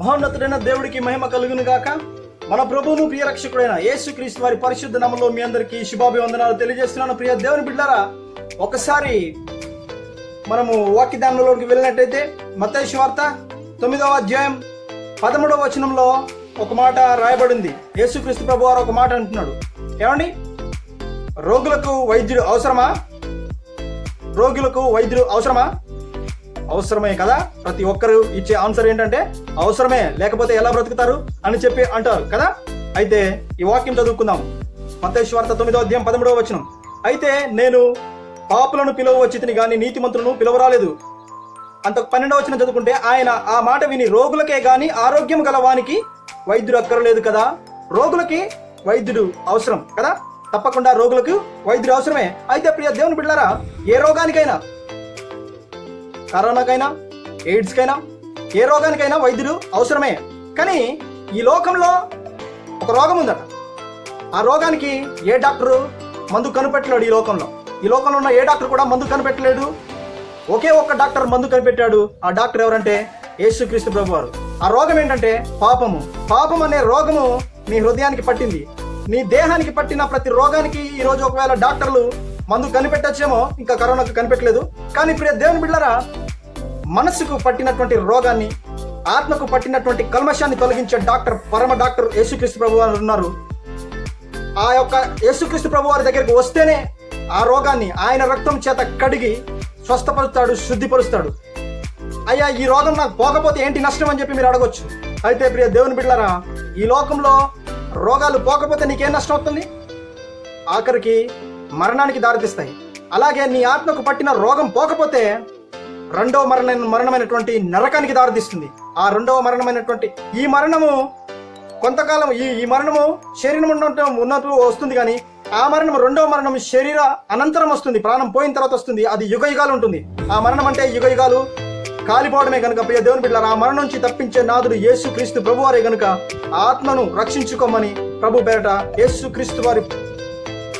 మహోన్నతుడైన దేవుడికి మహిమ కలుగును గాక. మన ప్రభువును ప్రియ రక్షకుడైన యేసుక్రీస్తు వారి పరిశుద్ధ నామంలో మీ అందరికీ శుభాభివందనాలు తెలియజేస్తున్నాను. ప్రియ దేవుని బిడ్డారా ఒకసారి మనము వాక్యదానంలోకి వెళ్ళినట్టయితే మతేష్ వార్త తొమ్మిదవ అధ్యాయం పదమూడవ వచనంలో ఒక మాట రాయబడింది. యేసుక్రీస్తు ప్రభు వారు ఒక మాట అంటున్నాడు. ఏమండి? రోగులకు వైద్యుడు అవసరమా? రోగులకు వైద్యుడు అవసరమా? అవసరమే కదా? ప్రతి ఒక్కరు ఇచ్చే ఆన్సర్ ఏంటంటే అవసరమే లేకపోతే ఎలా బ్రతుకుతారు అని చెప్పి అంటారు కదా? అయితే ఈ వాక్యం చదువుకుందాం. మతేశ్వార్త తొమ్మిదో అధ్యాయం పదమూడవ వచనం. అయితే నేను పాపులను పిలువవచ్చితిని గాని నీతిమంతులను పిలవరాలేదు. అంత పన్నెండవ వచనం చదువుకుంటే ఆయన ఆ మాట విని రోగులకే గాని ఆరోగ్యం గల వానికి వైద్యుడు అక్కరలేదు కదా? రోగులకి వైద్యుడు అవసరం కదా? తప్పకుండా రోగులకు వైద్యుడు అవసరమే. అయితే ప్రియ దేవుని బిడ్డారా ఏ రోగానికైనా కరోనాకైనా ఎయిడ్స్కైనా ఏ రోగానికైనా వైద్యులు అవసరమే. కానీ ఈ లోకంలో ఒక రోగం ఉందట. ఆ రోగానికి ఏ డాక్టరు మందు కనిపెట్టలేడు ఈ లోకంలో. ఈ లోకంలో ఉన్న ఏ డాక్టర్ కూడా మందు కనిపెట్టలేడు ఒకే ఒక్క డాక్టర్ మందు కనిపెట్టాడు. ఆ డాక్టర్ ఎవరంటే యేసుక్రీస్తు ప్రభు వారు ఆ రోగం ఏంటంటే పాపము. పాపం అనే రోగము నీ హృదయానికి పట్టింది. నీ దేహానికి పట్టిన ప్రతి రోగానికి ఈ రోజు ఒకవేళ డాక్టర్లు మందు కనిపెట్టచ్చేమో ఇంకా కరోనాకు కనిపెట్టలేదు. కానీ ఇప్పుడు దేవుని బిళ్ళరా మనసుకు పట్టినటువంటి రోగాన్ని ఆత్మకు పట్టినటువంటి కల్మషాన్ని తొలగించే డాక్టర్ పరమ డాక్టర్ యేసుక్రీస్తు ప్రభు వారు ఉన్నారు. ఆ యొక్క యేసుక్రీస్తు ప్రభు వారి దగ్గరికి వస్తేనే ఆ రోగాన్ని ఆయన రక్తం చేత కడిగి స్వస్థపరుస్తాడు శుద్ధిపరుస్తాడు. అయ్యా ఈ రోగం నాకు పోకపోతే ఏంటి నష్టం అని చెప్పి మీరు అడగొచ్చు. అయితే ప్రియ దేవుని బిడ్డలారా ఈ లోకంలో రోగాలు పోకపోతే నీకేం నష్టం అవుతుంది ఆఖరికి మరణానికి దారితీస్తాయి. అలాగే నీ ఆత్మకు పట్టిన రోగం పోకపోతే రెండవ మరణ మరణమైనటువంటి నరకానికి దారితీస్తుంది. ఆ రెండవ మరణమైనటువంటి ఈ మరణము కొంతకాలం ఈ ఈ మరణము శరీరం ఉన్నట్టు ఉన్నట్టు వస్తుంది కానీ ఆ మరణం రెండవ మరణం శరీర అనంతరం వస్తుంది. ప్రాణం పోయిన తర్వాత వస్తుంది. అది యుగ యుగాలు ఉంటుంది. ఆ మరణం అంటే యుగ యుగాలు కాలిపోవడమే కనుక ప్రియ దేవుని బిడ్డలారా ఆ మరణం నుంచి తప్పించే నాదుడు యేసు క్రీస్తు ప్రభువారే గనుక ఆత్మను రక్షించుకోమని ప్రభు పేరట యేసు క్రీస్తు వారి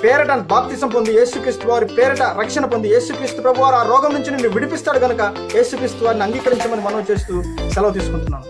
పేరట బాప్తిసం పొంది యేసుక్రీస్తు వారి పేరట రక్షణ పొంది యేసుక్రీస్తు ప్రభు వారు ఆ రోగం నుంచి నిన్ను విడిపిస్తాడు కనుక యేసుక్రీస్తు వారిని అంగీకరించమని మనం చేస్తూ సెలవు తీసుకుంటున్నాను.